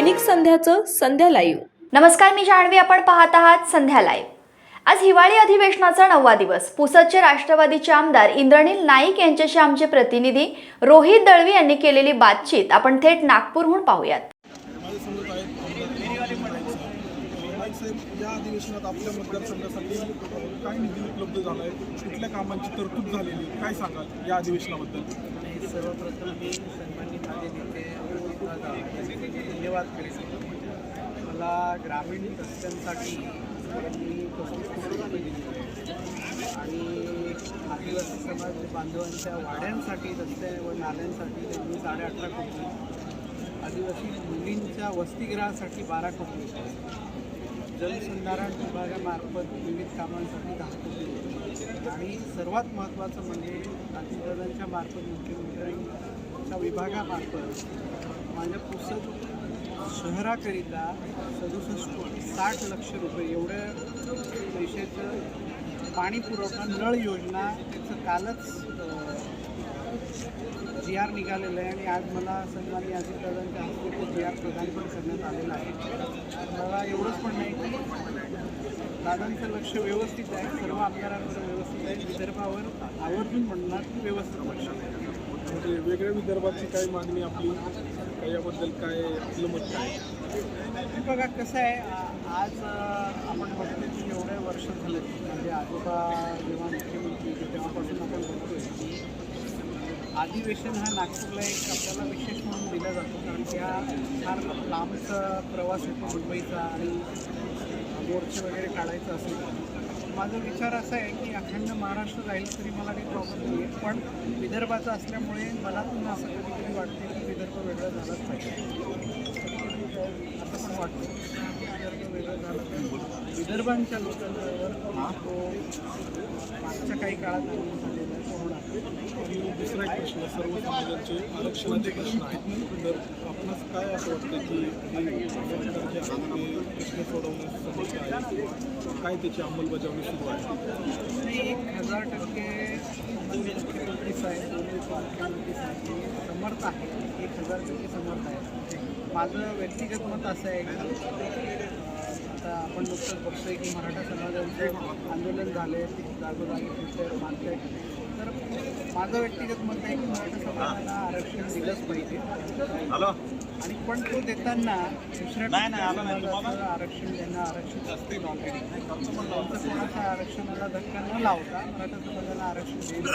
दैनिक संध्याचं संध्या live नमस्कार मी जान्हवी. आपण पाहत आहात संध्या लाईव्ह आज हिवाळी अधिवेशनाचा नववा दिवस. पुसदचे राष्ट्रवादीचे आमदार इंद्रनील नाईक यांच्याशी आमचे प्रतिनिधी रोहित दळवी यांनी केलेली बातचीत आपण थेट नागपूरहून पाहूयात. या अधिवेशनात आपल्या मतदारसंघासाठी काय निधी उपलब्ध झाला आहे. कुठल्या कामांची तरतूद झालेली काय सांगाल या अधिवेशनाबद्दल सर्वप्रथम मी सन्मानित धन्यवाद करेन मला ग्रामीण रस्त्यांसाठी मी पस्तीस पूर्ण दिली आणि आदिवासी समाज बांधवांच्या वाड्यांसाठी रस्ते व नाल्यांसाठी त्यांनी साडे अठरा कोटी आदिवासी मुलींच्या वसतिगृहासाठी बारा कोटी जलसंधारण विभागामार्फत विविध कामांसाठी दहा कोटी. आणि सर्वात महत्त्वाचं म्हणजे अतिदादांच्या मार्फत मुख्यमंत्र्यांच्या विभागामार्फत माझ्या पुस्तक शहराकरिता सदुसष्ट कोटी साठ लक्ष रुपये एवढं पैशाचं पाणी पुरवठा नळ योजना त्याचं कालच जी आर निघालेलं आहे आणि आज मला सन्मानी अजितदादांच्या हस्ते तो जी आर प्रदान पण करण्यात आलेला आहे. मला एवढंच पण नाही की दादांचं लक्ष व्यवस्थित आहे सर्व आमदारांवर व्यवस्थित आहे विदर्भावर आवर्जून म्हणणार की व्यवस्थित लक्ष आहे. म्हणजे वेगळ्या विदर्भाची काय मागणी आपली? काय याबद्दल काय आपलं मत काय? बघा कसं आहे आज आपण बघतो की एवढे वर्ष झाले म्हणजे आजोबा जेव्हा मुख्यमंत्री होते तेव्हापासून आपण बघतोय की अधिवेशन हा नागपूरला एक आपल्याला विशेष म्हणून दिला जातो कारण की हा फार लांबचा प्रवास आहे मुंबईचा आणि मोर्चे वगैरे काढायचा असेल माझा विचार असा आहे की अखंड महाराष्ट्र राहील तरी मला काही प्रॉब्लेम नाही आहे. पण विदर्भाचा असल्यामुळे मनातून असं कधी कधी वाटते की विदर्भ वेगळा झालाच पाहिजे. असं पण वाटतं विदर्भ वेगळा झाला पाहिजे. विदर्भांच्या लोकांवर तो मागच्या काही काळात निर्माण झालेला आहे तो होणार आणि दुसरा एक प्रश्न सर्व समाजाचे आरक्षणाचे प्रश्न आहेत. तर आपणास काय असं वाटतं की हे सरकार जे प्रश्न सोडवण्यास समस्या आहे किंवा काय त्याची अंमलबजावणी सुरू आहे? एक हजार टक्के मुख्यमंत्री साहेब दोन्ही साहेब समर्थ आहे. एक हजार टक्के समर्थ आहे. माझं व्यक्तिगत मत असं आहे की आता आपण नुकतंच बघतोय की मराठा समाजाचं आंदोलन झाले जागोजागी फिरते मानते तर माझं व्यक्तिगत मत आहे की मराठा समाजाला आरक्षण दिलंच पाहिजे. आणि पण तो देताना दुसऱ्या आरक्षण त्यांना आरक्षण असते कोणाच्या आरक्षणाला धक्का न लावता मराठा समाजाला आरक्षण देईल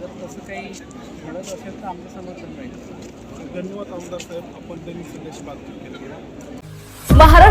जर तसं काही घडत असेल तर आमचं समर्थन राहील. धन्यवाद आमदार साहेब. आपण दैनिक संदेश बातचीत केली.